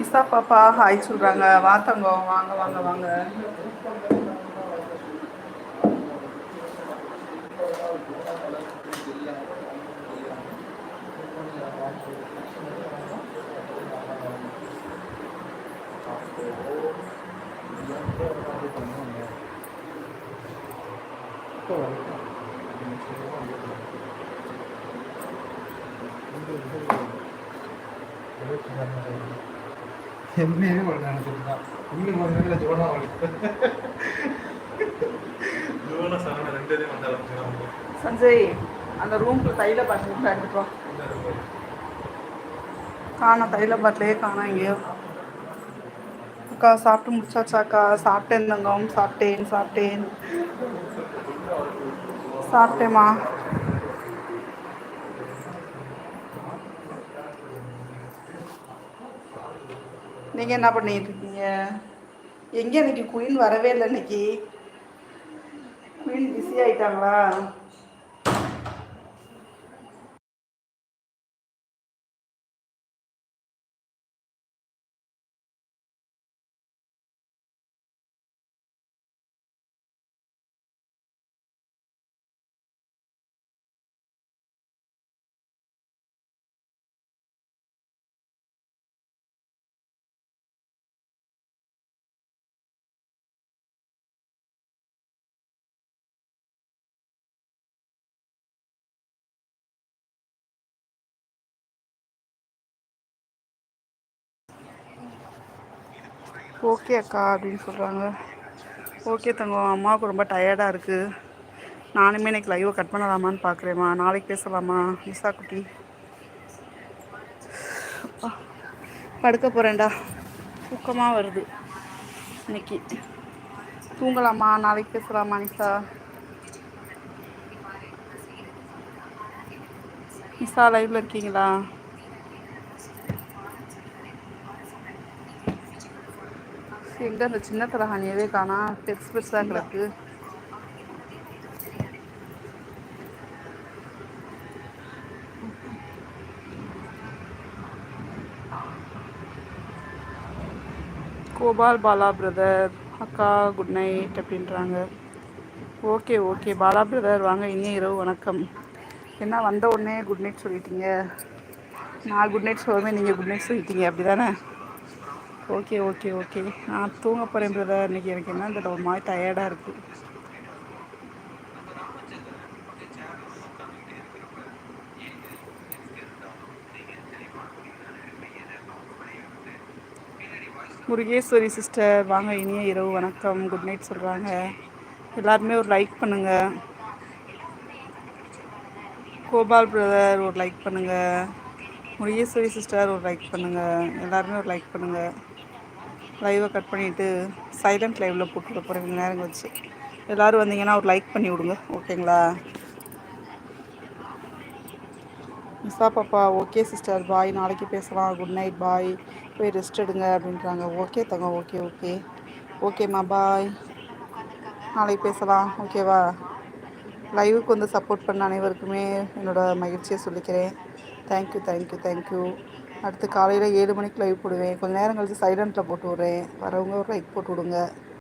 இசா பாப்பா ஹாய் சொல்கிறாங்க வாத்தங்க வாங்க வாங்க வாங்க. வாங்க என்னையே ஒரு நினைச்சிருந்தான் இன்னும் ஒரு நேரம் ஜோனா ஜோனா சரண ரெண்டு பேரும் வந்தாலும் சஞ்சய் அந்த ரூம்க்கு தைல பாட்டில் எடுத்துட்டு வா காணோம் தைல பாட்டிலே காணோம் எங்கேயோ அக்கா சாப்பிட்டு முடிச்சாச்சாக்கா சாப்பிட்டேன் தங்கம் சாப்பிட்டேன் சாப்பிட்டேன் சாப்பிட்டேம்மா நீங்கள் என்ன பண்ணிட்டு இருக்கீங்க எங்கே இன்னைக்கு குயின் வரவே இல்லை இன்னைக்கு? Queen busy ஆயிட்டாங்களா? ஓகே அக்கா அப்படின்னு சொல்கிறாங்க ஓகே தங்கம் அம்மாவுக்கு ரொம்ப டயர்டாக இருக்குது நானுமே இன்னைக்கு லைவை கட் பண்ணலாமான்னு பார்க்குறேம்மா நாளைக்கு பேசலாமா? விசா குட்டி. அப்பா, படுக்க போகிறேன்டா தூக்கமாக வருது இன்னைக்கு. தூங்கலாமா? நாளைக்கு பேசலாமா நிசா நிசா லைவில் இருக்கீங்களா? எங்கே அந்த சின்ன தலகாணியவே காணா. பெருசு பெருசாக கிடக்கு. கோபால் பாலா பிரதர் அக்கா குட் நைட் அப்படின்றாங்க. Okay okay. பாலா பிரதர் வாங்க இனிய இரவு வணக்கம். என்ன வந்த உடனே குட் நைட் சொல்லிட்டீங்க? நான் குட் நைட் சொல்லுவேன் நீங்கள் குட் நைட் சொல்லிட்டீங்க அப்படி தானே ஓகே ஓகே ஓகே. நான் தூங்க போகிறேன் பிரதர் இன்றைக்கி எனக்கு என்ன இந்த ஒரு மாதிரி டயர்டாக இருக்குது முருகேஸ்வரி சிஸ்டர் வாங்க இனிய இரவு வணக்கம். குட் நைட் சொல்கிறாங்க எல்லாருமே ஒரு லைக் பண்ணுங்கள் கோபால் பிரதர் ஒரு லைக் பண்ணுங்கள் முருகேஸ்வரி சிஸ்டர் ஒரு லைக் பண்ணுங்கள் எல்லாருமே ஒரு லைக் பண்ணுங்கள் லைவை கட் பண்ணிவிட்டு சைலண்ட் லைவில் போட்டுவிட போகிறேன் நேரம் வச்சு எல்லோரும் வந்தீங்கன்னா ஒரு லைக் பண்ணி விடுங்க ஓகேங்களா மிஸ்ஸா பாப்பா ஓகே சிஸ்டர் பாய் நாளைக்கு பேசலாம். குட் நைட் பாய் போய் ரெஸ்ட் எடுங்க அப்படின்றாங்க. ஓகே தங்க ஓகே ஓகே ஓகேம்மா பாய் நாளைக்கு பேசலாம் ஓகேவா லைவுக்கு வந்து சப்போர்ட் பண்ண அனைவருக்குமே என்னோடய மகிழ்ச்சியை சொல்லிக்கிறேன். தேங்க்யூ தேங்க்யூ தேங்க்யூ அடுத்து காலையில் ஏழு மணிக்கு லைவ் போடுவேன். கொஞ்சம் நேரம் கழித்து சைலண்ட்டில் போட்டு விட்றேன். வரவங்க ஒரு லைக் போட்டு விடுங்க.